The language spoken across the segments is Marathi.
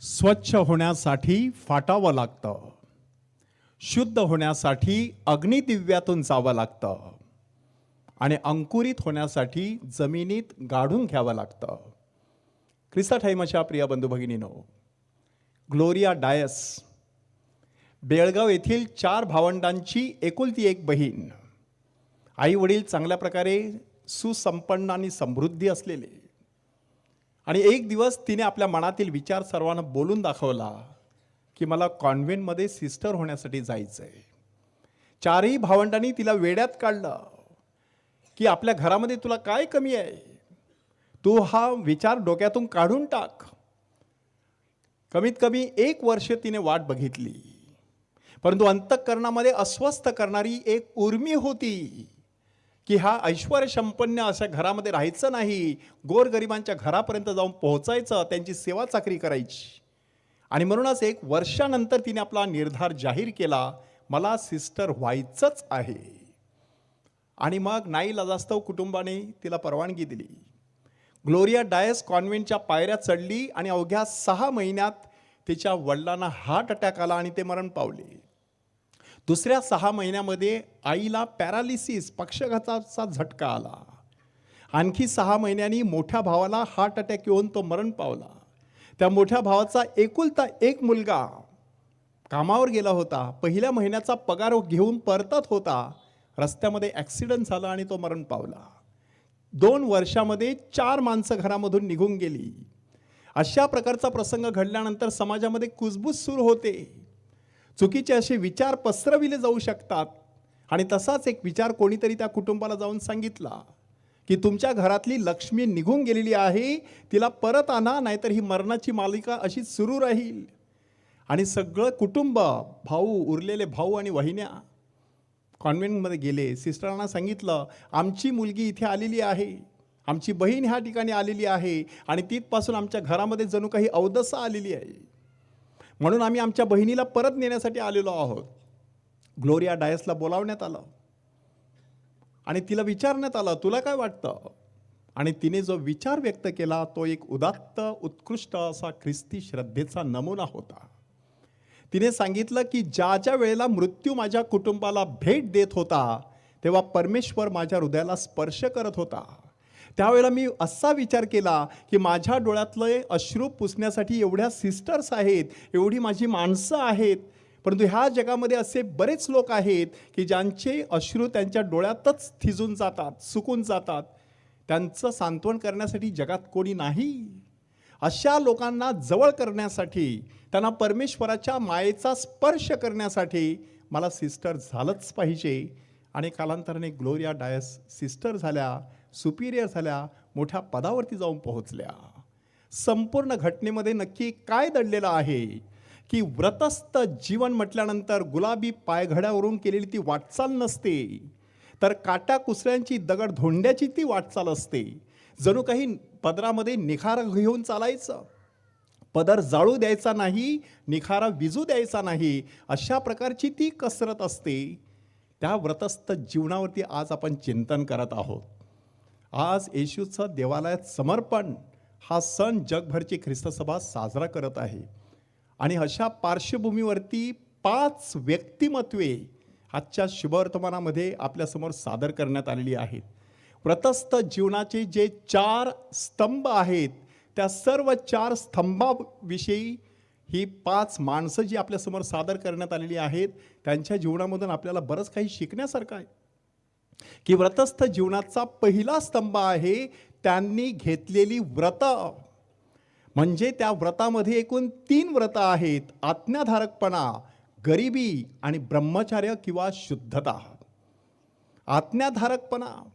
स्वच्छ होण्यासाठी फाटावं लागतं. शुद्ध होण्यासाठी अग्निदिव्यातून जावं लागतं. आणि अंकुरित होण्यासाठी जमिनीत गाढून घ्यावं लागतं. क्रिस्ता ठाईमाच्या प्रिय बंधू भगिनीनो ग्लोरिया डायस बेळगाव येथील चार भावंडांची एकुलती एक बहीण आई वडील चांगल्या प्रकारे सुसंपन्न आणि समृद्धी असलेले. आणि एक दिवस तिने आपल्या मनातील विचार सर्वांना बोलून दाखवला की मला कॉन्व्हेंटमध्ये सिस्टर होण्यासाठी जायचं आहे चारही भावंडांनी तिला वेड्यात काढलं की आपल्या घरामध्ये तुला काय कमी आहे? तू हा विचार डोक्यातून काढून टाक. कमीत कमी एक वर्ष तिने वाट बघितली. परंतु अंतःकरणामध्ये अस्वस्थ करणारी एक उर्मी होती. की हा ऐश्वर संपन्न अशा घरामध्ये राहायचं नाही गोरगरिबांच्या घरापर्यंत जाऊन पोहोचायचं त्यांची सेवा चाकरी करायची. आणि म्हणूनच एक वर्षानंतर तिने आपला निर्धार जाहीर केला मला सिस्टर व्हायचंच आहे. आणि मग नाई जास्तव कुटुंबाने तिला परवानगी दिली. ग्लोरिया डायस कॉन्व्हेंटच्या पायऱ्या चढली आणि अवघ्या सहा महिन्यात तिच्या वडिलांना हार्ट अटॅक आला आणि ते मरण पावले. दुसऱ्या सहा महिन्यामध्ये आईला पॅरालिसिस पक्षघाताचा झटका आला. आणखी सहा महिन्यांनी मोठ्या भावाला हार्ट अटॅक येऊन तो मरण पावला. त्या मोठ्या भावाचा एकुलता एक मुलगा कामावर गेला होता. पहिल्या महिन्याचा पगार घेऊन परतत होता. रस्त्यामध्ये ॲक्सिडंट झाला आणि तो मरण पावला. दोन वर्षामध्ये चार माणसं घरामधून निघून गेली. अशा प्रकारचा प्रसंग घडल्यानंतर समाजामध्ये कुजबूज सुरू होते. चुकीचे असे विचार पसरविले जाऊ शकतात. आणि तसाच एक विचार कोणीतरी त्या कुटुंबाला जाऊन सांगितला की तुमच्या घरातली लक्ष्मी निघून गेलेली आहे तिला परत आणा नाहीतर ही मरणाची मालिका अशीच सुरू राहील. आणि सगळं कुटुंब भाऊ उरलेले भाऊ आणि वहिन्या कॉन्व्हेंटमध्ये गेले. सिस्टरांना सांगितलं आमची मुलगी इथे आलेली आहे. आमची बहीण ह्या ठिकाणी आलेली आहे. आणि तिथपासून आमच्या घरामध्ये जणू काही अवदसा आलेली आहे. म्हणून आम्ही आमच्या बहिणीला परत नेण्यासाठी आलेलो आहोत. ग्लोरिया डायसला बोलावण्यात आलं. आणि तिला विचारण्यात आलं तुला काय वाटतं? आणि तिने जो विचार व्यक्त केला तो एक उदात्त उत्कृष्ट असा ख्रिस्ती श्रद्धेचा नमुना होता. तिने सांगितलं की ज्या ज्या वेळेला मृत्यू माझ्या कुटुंबाला भेट देत होता तेव्हा परमेश्वर माझ्या हृदयाला स्पर्श करत होता. त्यावेळेला मी असा विचार केला की माझ्या डोळ्यातले अश्रू पुसण्यासाठी एवढ्या सिस्टर्स आहेत एवढी माझी माणसं आहेत. परंतु ह्या जगामध्ये असे बरेच लोक आहेत की ज्यांचे अश्रू त्यांच्या डोळ्यातच थिजून जातात सुकून जातात. त्यांचं सांत्वन करण्यासाठी जगात कोणी नाही. अशा लोकांना जवळ करण्यासाठी त्यांना परमेश्वराच्या मायेचा स्पर्श करण्यासाठी मला सिस्टर झालंच पाहिजे. आणि कालांतराने ग्लोरिया डायस सिस्टर झाल्या. सुपिरियर झाल्या मोठ्या पदावरती जाऊन पोहोचल्या. संपूर्ण घटनेमध्ये नक्की काय दडलेलं आहे? की व्रतस्थ जीवन म्हटल्यानंतर गुलाबी पायघड्यावरून केलेली ती वाटचाल नसते. तर काट्या कुसऱ्यांची दगड धोंड्याची ती वाटचाल असते. जणू काही पदरामध्ये निखारा घेऊन चालायचं. पदर जाळू द्यायचा नाही निखारा विजू द्यायचा नाही अशा प्रकारची ती कसरत असते. त्या व्रतस्थ जीवनावरती आज आपण चिंतन करत आहोत. आज येशूचं देवालयात समर्पण हा सण जगभरची ख्रिस्तसभा साजरा करत आहे. आणि अशा पार्श्वभूमीवरती पाच व्यक्तिमत्वे आजच्या शुभवर्तमानामध्ये आपल्यासमोर सादर करण्यात आलेली आहेत. व्रतस्थ जीवनाचे जे चार स्तंभ आहेत त्या सर्व चार स्तंभाविषयी ही पाच माणसं जी आपल्यासमोर सादर करण्यात आलेली आहेत त्यांच्या जीवनामधून आपल्याला बरंच काही शिकण्यासारखं आहे. की व्रतस्थ जीवनाचा पहिला स्तंभ आहे त्यांनी घेतलेली व्रत. म्हणजे त्या व्रतामध्ये एकूण तीन व्रत आहेत आज्ञाधारकपणा गरिबी आणि ब्रह्मचार्य किंवा शुद्धता. आज्ञाधारकपणा.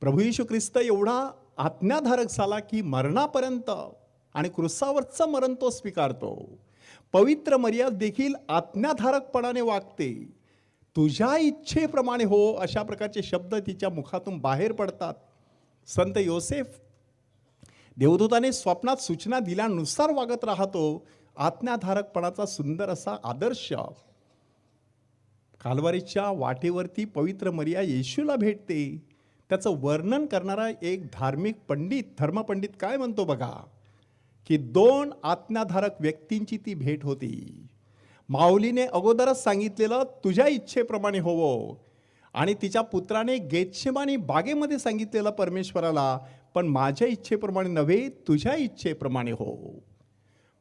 प्रभू यशू ख्रिस्त एवढा आज्ञाधारक झाला की मरणापर्यंत आणि क्रुसावरचं मरण तो स्वीकारतो. पवित्र मर्याद देखील आज्ञाधारकपणाने वागते. तुझ्या इच्छेप्रमाणे हो अशा प्रकारचे शब्द तिच्या मुखातून बाहेर पडतात. संत योसेफ देवदूताने स्वप्नात सूचना दिल्यानुसार वागत राहतो. आज्ञाधारकपणाचा सुंदर असा आदर्श. कालवारीच्या वाटेवरती पवित्र मर्या येशूला भेटते. त्याचं वर्णन करणारा एक धार्मिक पंडित धर्मपंडित काय म्हणतो बघा? की दोन आज्ञाधारक व्यक्तींची ती भेट होती. माऊलीने अगोदरच सांगितलेलं तुझ्या इच्छेप्रमाणे होवो. आणि तिच्या पुत्राने गेच्छेमानी बागेमध्ये सांगितलेलं परमेश्वराला पण माझ्या इच्छेप्रमाणे नव्हे तुझ्या इच्छेप्रमाणे हो.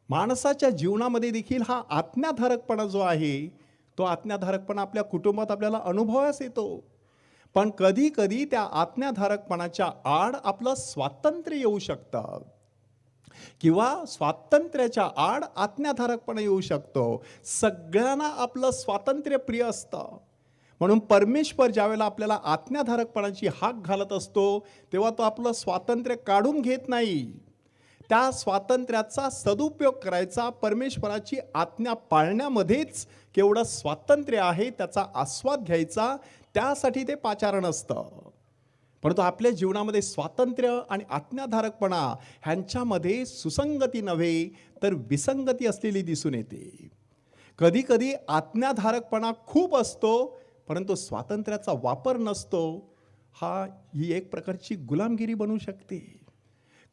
माणसाच्या जीवनामध्ये देखील हा आज्ञाधारकपणा जो आहे तो आज्ञाधारकपणा आपल्या कुटुंबात आपल्याला अनुभवास येतो. पण कधी कधी त्या आज्ञाधारकपणाच्या आड आपलं स्वातंत्र्य येऊ शकतं. किंवा स्वातंत्र्याच्या आड आज्ञाधारकपणा येऊ शकतो. सगळ्यांना आपलं स्वातंत्र्य प्रिय असतं. म्हणून परमेश्वर ज्यावेळेला आपल्याला आज्ञाधारकपणाची हाक घालत असतो तेव्हा तो आपलं स्वातंत्र्य काढून घेत नाही. त्या स्वातंत्र्याचा सदुपयोग करायचा परमेश्वराची आज्ञा पाळण्यामध्येच केवढं स्वातंत्र्य आहे त्याचा आस्वाद घ्यायचा त्यासाठी ते पाचारण असतं. परंतु आपल्या जीवनामध्ये स्वातंत्र्य आणि आज्ञाधारकपणा ह्यांच्यामध्ये सुसंगती नव्हे तर विसंगती असलेली दिसून येते. कधीकधी आज्ञाधारकपणा खूप असतो परंतु स्वातंत्र्याचा वापर नसतो. हा ही एक प्रकारची गुलामगिरी बनू शकते.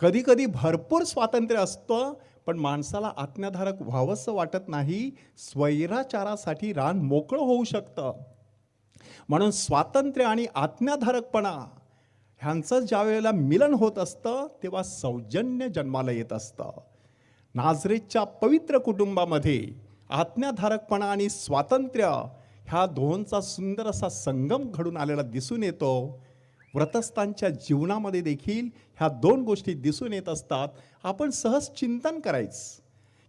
कधीकधी भरपूर स्वातंत्र्य असतं पण माणसाला आज्ञाधारक व्हावंसं वाटत नाही स्वैराचारासाठी रान मोकळं होऊ शकतं. म्हणून स्वातंत्र्य आणि आज्ञाधारकपणा ह्यांचं ज्या वेळेला मिलन होत असतं तेव्हा सौजन्य जन्माला येत असतं. नाझरेतच्या पवित्र कुटुंबामध्ये आज्ञाधारकपणा आणि स्वातंत्र्य ह्या दोहोंचा सुंदर असा संगम घडून आलेला दिसून येतो. व्रतस्थांच्या जीवनामध्ये देखील ह्या दोन गोष्टी दिसून येत असतात. आपण सहज चिंतन करायचं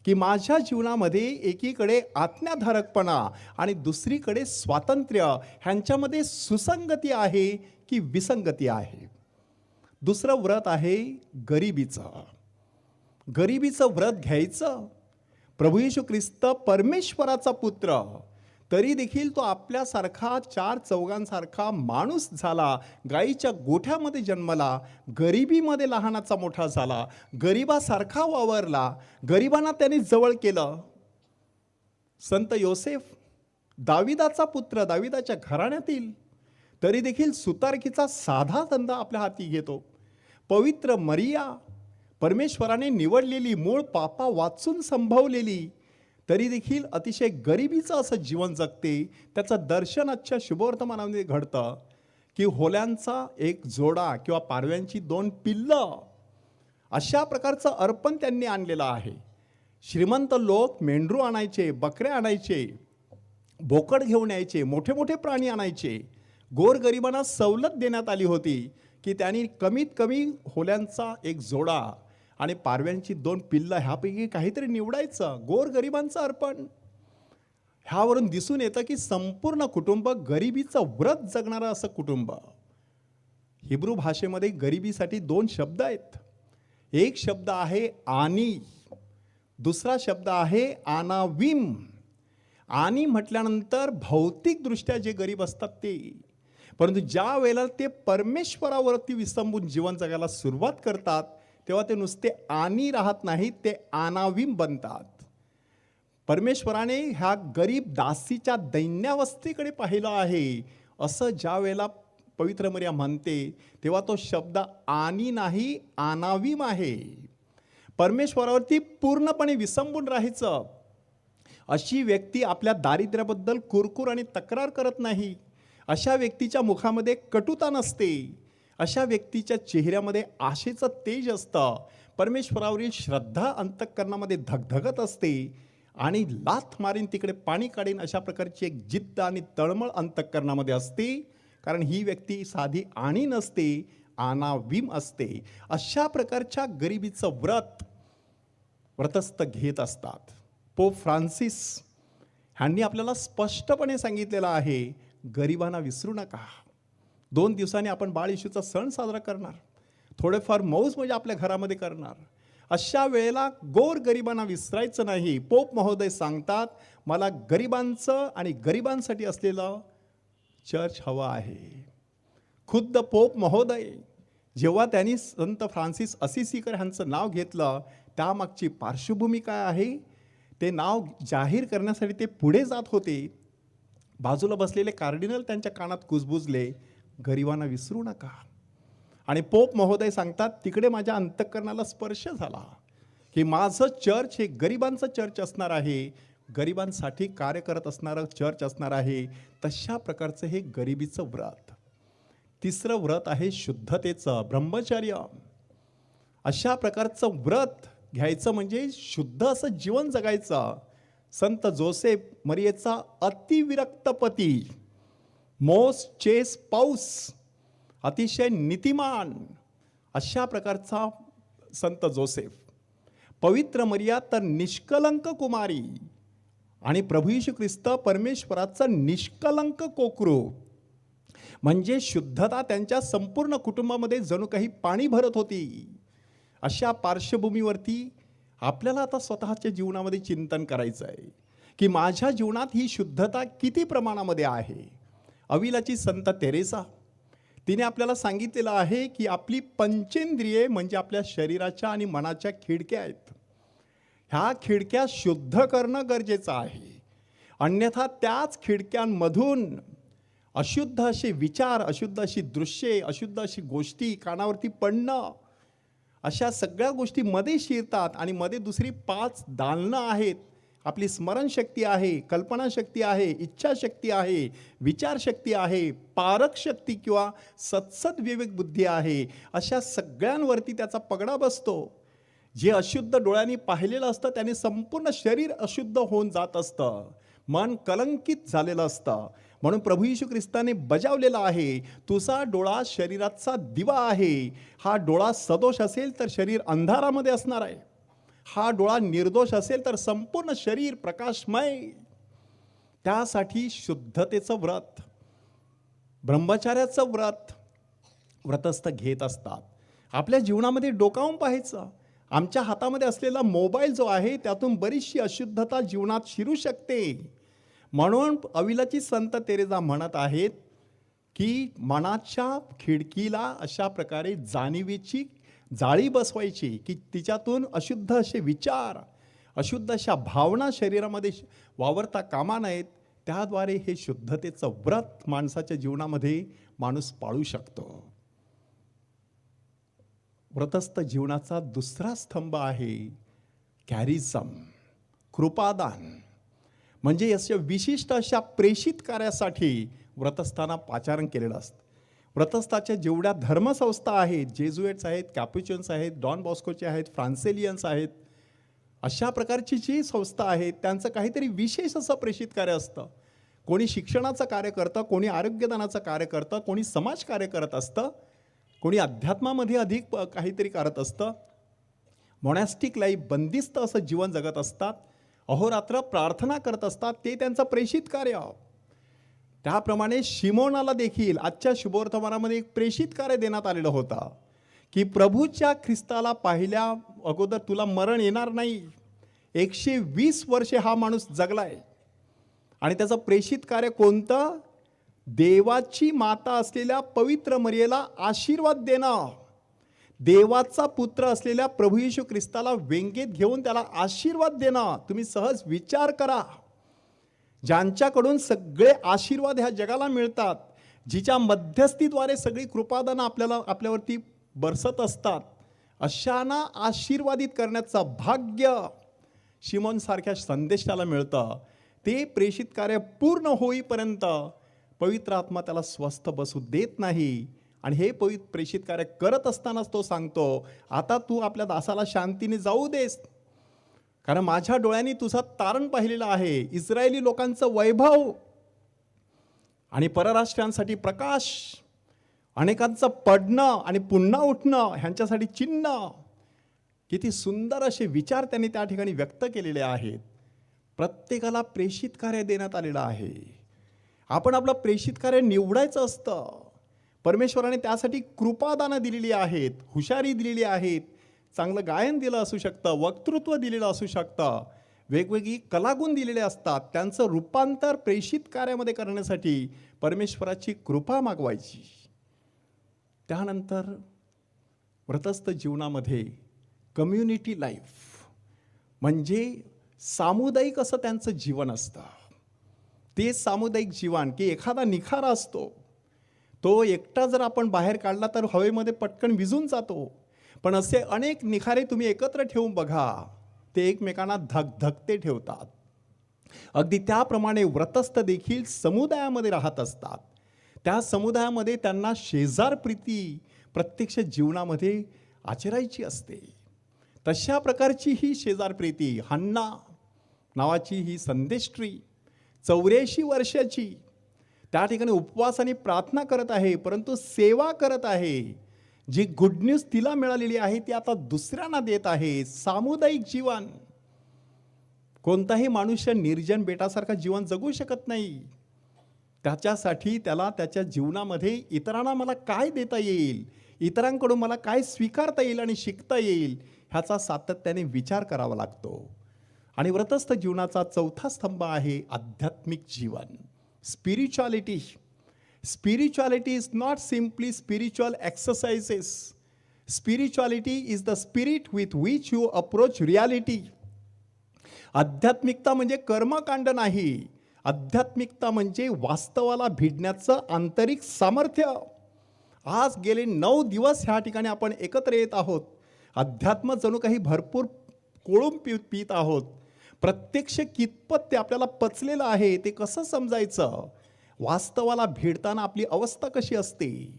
की माझ्या जीवनामध्ये एकीकडे आज्ञाधारकपणा आणि दुसरीकडे स्वातंत्र्य ह्यांच्यामध्ये सुसंगती आहे की विसंगती आहे. दुसरं व्रत आहे गरिबीचं. गरिबीचं व्रत घ्यायचं. प्रभू येशू ख्रिस्त परमेश्वराचा पुत्र. तरी देखील तो आपल्यासारखा चार चौघांसारखा माणूस झाला. गाईच्या गोठ्यामध्ये जन्मला. गरिबीमध्ये लहानाचा मोठा झाला. गरिबासारखा वावरला. गरिबांना त्याने जवळ केलं. संत योसेफ दाविदाचा पुत्र दाविदाच्या घराण्यातील तरी देखील सुतारकीचा साधा धंदा आपल्या हाती घेतो. पवित्र मरिया परमेश्वराने निवडलेली मूळ पापा वाचून संभवलेली तरी देखील अतिशय गरिबीचं असं जीवन जगते त्याचं दर्शन आजच्या शुभवर्तमानामध्ये घडतं की होल्यांचा एक जोडा किंवा पारव्यांची दोन पिल्लं अशा प्रकारचं अर्पण त्यांनी आणलेलं आहे. श्रीमंत लोक मेंढरू आणायचे बकऱ्या आणायचे बोकड घेऊन यायचे मोठे मोठे प्राणी आणायचे गोरगरिबांना सवलत देण्यात आली होती की त्यांनी कमीत कमी होल्यांचा एक जोडा आणि पारव्यांची दोन पिल्लं ह्यापैकी काहीतरी निवडायचं गोरगरिबांचं अर्पण. ह्यावरून दिसून येतं की संपूर्ण कुटुंब गरिबीचं व्रत जगणारं असं कुटुंब. हिब्रू भाषेमध्ये गरिबीसाठी दोन शब्द आहेत. एक शब्द आहे आनी दुसरा शब्द आहे आनाविम. आणि म्हटल्यानंतर भौतिकदृष्ट्या जे गरीब असतात ते. परंतु ज्या वेळेला ते परमेश्वरावरती विसंबून जीवन जगायला सुरुवात करतात तेव्हा ते नुसते आणि राहत नाहीत ते आनाविम बनतात. परमेश्वराने ह्या गरीब दासीच्या दैन्यावस्थेकडे पाहिलं आहे. असं ज्या वेळेला पवित्र मर्या म्हणते तेव्हा तो शब्द आणि नाही आनाविम आहे. परमेश्वरावरती पूर्णपणे विसंबून राहायचं. अशी व्यक्ती आपल्या दारिद्र्याबद्दल कुरकुर आणि तक्रार करत नाही. अशा व्यक्तीच्या मुखामध्ये कटुता नसते. अशा व्यक्तीच्या चेहऱ्यामध्ये आशेचं तेज असतं. परमेश्वरावरील श्रद्धा अंतःकरणामध्ये धगधगत असते आणि लाथ मारीन तिकडे पाणी काढीन अशा प्रकारची एक जिद्द आणि तळमळ अंतःकरणामध्ये असते. कारण ही व्यक्ती साधी आणि नसते आनाविम असते. अशा प्रकारच्या गरिबीचं व्रत व्रतस्थ घेत असतात. पोप फ्रान्सिस ह्यांनी आपल्याला स्पष्टपणे सांगितलेलं आहे गरिबांना विसरू नका. दोन दिवसांनी आपण बाळ येशूचा सण साजरा करणार. थोडेफार मौज म्हणजे आपल्या घरामध्ये करणार. अशा वेळेला गोर गरिबांना विसरायचं नाही. पोप महोदय सांगतात मला गरिबांचं आणि गरिबांसाठी असलेलं चर्च हवं आहे. खुद्द पोप महोदय जेव्हा त्यांनी संत फ्रान्सिस असिसीकर ह्यांचं नाव घेतलं त्यामागची पार्श्वभूमी काय आहे? ते नाव जाहीर करण्यासाठी ते पुढे जात होते. बाजूला बसलेले कार्डिनल त्यांच्या कानात कुजबुजले गरिबांना विसरू नका. आणि पोप महोदय सांगतात तिकडे माझ्या अंतःकरणाला स्पर्श झाला. की माझं चर्च हे गरिबांचं चर्च असणार आहे. गरिबांसाठी कार्य करत असणारं चर्च असणार आहे. तशा प्रकारचं हे गरिबीचं व्रत. तिसरं व्रत आहे शुद्धतेचं ब्रह्मचर्य. अशा प्रकारचं व्रत घ्यायचं म्हणजे शुद्ध असं जीवन जगायचं. संत जोसेफ मरियेचा अतिविरक्त पती मोस चेस पाऊस अतिशय नीतिमान अशा प्रकारचा संत जोसेफ. पवित्र मर्या तर निष्कलंक कुमारी आणि प्रभू यशू ख्रिस्त परमेश्वराचं निष्कलंक कोकरू. म्हणजे शुद्धता त्यांच्या संपूर्ण कुटुंबामध्ये जणू काही पाणी भरत होती. अशा पार्श्वभूमीवरती आपल्याला आता स्वतःच्या जीवनामध्ये चिंतन करायचं आहे की माझ्या जीवनात ही शुद्धता किती प्रमाणामध्ये आहे? अविलाची संत तेरेसा तिने आपल्याला सांगितलेलं आहे की आपली पंचेंद्रिये म्हणजे आपल्या शरीराच्या आणि मनाच्या खिडक्या आहेत. ह्या खिडक्या शुद्ध करणं गरजेचं आहे. अन्यथा त्याच खिडक्यांमधून अशुद्ध असे विचार अशुद्ध अशी दृश्ये अशुद्ध अशी गोष्टी कानावरती पडणं अशा सगळ्या गोष्टी मध्ये शिरतात आणि मध्ये दुसरी पाच दालनं आहेत. आपली स्मरणशक्ती आहे कल्पनाशक्ती आहे इच्छाशक्ती आहे विचारशक्ती आहे पारक शक्ती किंवा सत्सद विवेक बुद्धी आहे. अशा सगळ्यांवरती त्याचा पगडा बसतो. जे अशुद्ध डोळ्यांनी पाहिलेलं असतं त्याने संपूर्ण शरीर अशुद्ध होऊन जात असतं. मन कलंकित झालेलं असतं. म्हणून प्रभू यशू ख्रिस्ताने बजावलेला आहे. तुझा डोळा शरीराचा दिवा आहे. हा डोळा सदोष असेल तर शरीर अंधारामध्ये असणार आहे. हा डोळा निर्दोष असेल तर संपूर्ण शरीर प्रकाशमय. त्यासाठी शुद्धतेचं व्रत ब्रह्मचार्याचं व्रत व्रतस्थ घेत असतात. आपल्या जीवनामध्ये डोकावून पाहायचं. आमच्या हातामध्ये असलेला मोबाईल जो आहे त्यातून बरीचशी अशुद्धता जीवनात शिरू शकते. म्हणून अविलाची संत तेरेजा म्हणत आहेत की मनाच्या खिडकीला अशा प्रकारे जाणीवेची जाळी बसवायची की तिच्यातून अशुद्ध असे विचार अशुद्ध अशा भावना शरीरामध्ये श- वावरता कामा नयेत त्याद्वारे हे शुद्धतेचं व्रत माणसाच्या जीवनामध्ये माणूस पाळू शकतो. व्रतस्थ जीवनाचा दुसरा स्तंभ आहे कॅरिझम कृपादान. म्हणजे अशा विशिष्ट अशा प्रेषित कार्यासाठी व्रतस्थांना पाचारण केलेलं असतं. व्रतस्थाच्या जेवढ्या धर्मसंस्था आहेत जेजुएट्स आहेत कॅप्युचन्स आहेत डॉन बॉस्कोचे आहेत फ्रान्सेलियन्स आहेत अशा प्रकारची जी संस्था आहेत त्यांचं काहीतरी विशेष असं प्रेषित कार्य असतं. कोणी शिक्षणाचं कार्य करतं कोणी आरोग्यदानाचं कार्य करतं कोणी समाज कार्य करत असतं कोणी अध्यात्मामध्ये अधिक काहीतरी करत असतं? मोनॅस्टिक लाईफ बंदिस्त असं जीवन जगत असतात? अहोरात्र प्रार्थना करत असतात? ते त्यांचं प्रेषित कार्य. त्याप्रमाणे शिमोनाला देखील आजच्या शुभवर्तमानामध्ये एक प्रेषित कार्य देण्यात आलेलं होतं. की प्रभूच्या ख्रिस्ताला पाहिल्या अगोदर तुला मरण येणार नाही. एकशे वीस वर्षे हा माणूस जगलाय. आणि त्याचं प्रेषित कार्य कोणतं? देवाची माता असलेल्या पवित्र मर्याला आशीर्वाद देणं देवाचा पुत्र असलेल्या प्रभू येशू ख्रिस्ताला व्यंगेत घेऊन त्याला आशीर्वाद देणं तुम्ही सहज विचार करा. ज्यांच्याकडून सगळे आशीर्वाद ह्या जगाला मिळतात जिच्या मध्यस्थीद्वारे सगळी कृपादानं आपल्याला आपल्यावरती बरसत असतात अशांना आशीर्वादित करण्याचं भाग्य शिमोनसारख्या संदेशाला मिळतं. ते प्रेषित कार्य पूर्ण होईपर्यंत पवित्र आत्मा त्याला स्वस्थ बसू देत नाही. आणि हे पवित्र प्रेषित कार्य करत असतानाच तो सांगतो आता तू आपल्या दासाला शांतीने जाऊ देस. कारण माझ्या डोळ्यांनी तुझा तारण पाहिलेलं आहे. इस्रायली लोकांचं वैभव आणि परराष्ट्रांसाठी प्रकाश अनेकांचं पडणं आणि पुन्हा उठणं ह्यांच्यासाठी चिन्ह. किती सुंदर असे विचार त्यांनी त्या ठिकाणी व्यक्त केलेले आहेत. प्रत्येकाला प्रेषित कार्य देण्यात आलेलं आहे. आपण आपलं प्रेषित कार्य निवडायचं असतं. परमेश्वराने त्यासाठी कृपादानं दिलेली आहेत हुशारी दिलेली आहेत. चांगलं गायन दिलं असू शकतं वक्तृत्व दिलेलं असू शकतं. वेगवेगळी कलागुण दिलेले असतात. त्यांचं रूपांतर प्रेषित कार्यामध्ये करण्यासाठी परमेश्वराची कृपा मागवायची. त्यानंतर व्रतस्थ जीवनामध्ये कम्युनिटी लाईफ म्हणजे सामुदायिक असं त्यांचं जीवन असतं. ते सामुदायिक जीवन की एखादा निखारा असतो. तो एकटा जर आपण बाहेर काढला तर हवेमध्ये पटकन विजून जातो. पण असे अनेक निखारे तुम्ही एकत्र ठेवून बघा ते एकमेकांना धकधकते ठेवतात. अगदी त्याप्रमाणे व्रतस्थ देखील समुदायामध्ये राहत असतात. त्या समुदायामध्ये त्यांना शेजार प्रीती प्रत्यक्ष जीवनामध्ये आचरायची असते. तशा प्रकारची ही शेजार प्रीती हन्ना नावाची ही संदेष्ट्री चौऱ्याऐंशी वर्षाची. त्या ठिकाणी उपवास आणि प्रार्थना करत आहे परंतु सेवा करत आहे. जी गुड न्यूज तिला मिळालेली आहे ती आता दुसऱ्यांना देत आहे. सामुदायिक जीवन. कोणताही मनुष्य निर्जन बेटासारखा जीवन जगू शकत नाही. त्याच्यासाठी त्याला त्याच्या जीवनामध्ये इतरांना मला काय देता येईल? इतरांकडून मला काय स्वीकारता येईल आणि शिकता येईल? ह्याचा सातत्याने विचार करावा लागतो. आणि व्रतस्थ जीवनाचा चौथा स्तंभ आहे आध्यात्मिक जीवन. Spirituality spirituality is not simply spiritual exercises spirituality is the spirit with which you approach reality आध्यात्मिकता म्हणजे कर्मकांड नाही. आध्यात्मिकता म्हणजे वास्तवाला भिडण्याचं आंतरिक सामर्थ्य. आज गेले नऊ दिवस ह्या ठिकाणी आपण एकत्र येत आहोत. अध्यात्म जणू काही भरपूर कोळून पि पित आहोत. प्रत्यक्ष कितपत ते आपल्याला पचलेलं आहे ते कसं समजायचं? वास्तवाला भिडताना आपली अवस्था कशी असते?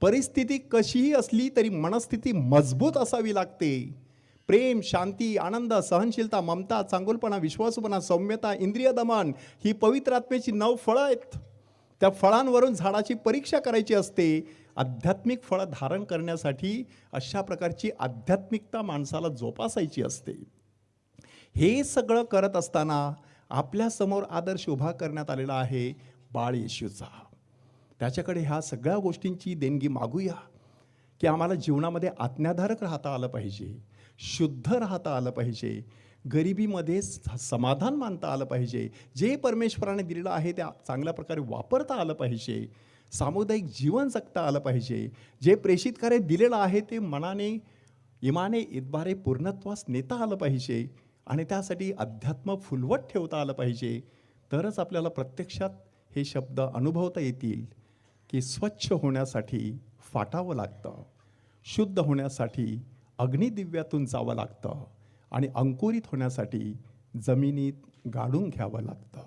परिस्थिती कशीही असली तरी मनस्थिती मजबूत असावी लागते. प्रेम शांती आनंद सहनशीलता ममता चांगुलपणा विश्वासूपणा सौम्यता इंद्रिय दमन ही पवित्र आत्म्याची नऊ फळं आहेत. त्या फळांवरून झाडाची परीक्षा करायची असते. आध्यात्मिक फळं धारण करण्यासाठी अशा प्रकारची आध्यात्मिकता माणसाला जोपासायची असते. हे सगळं करत असताना आपल्यासमोर आदर्श उभा करण्यात आलेला आहे बाळ येशूचा. त्याच्याकडे ह्या सगळ्या गोष्टींची देणगी मागूया की आम्हाला जीवनामध्ये आज्ञाधारक राहता आलं पाहिजे शुद्ध राहता आलं पाहिजे गरिबीमध्ये समाधान मानता आलं पाहिजे जे परमेश्वराने दिलेलं आहे त्या चांगल्या प्रकारे वापरता आलं पाहिजे सामुदायिक जीवन जगता आलं पाहिजे जे प्रेषित कार्य दिलेलं आहे ते मनाने इमाने इतबारे पूर्णत्वास नेता आलं पाहिजे आणि त्यासाठी अध्यात्म फुलवत ठेवता आलं पाहिजे. तरच आपल्याला प्रत्यक्षात हे शब्द अनुभवता येतील की स्वच्छ होण्यासाठी फाटावं लागतं शुद्ध होण्यासाठी अग्निदिव्यातून जावं लागतं आणि अंकुरित होण्यासाठी जमिनीत गाडून घ्यावं लागतं.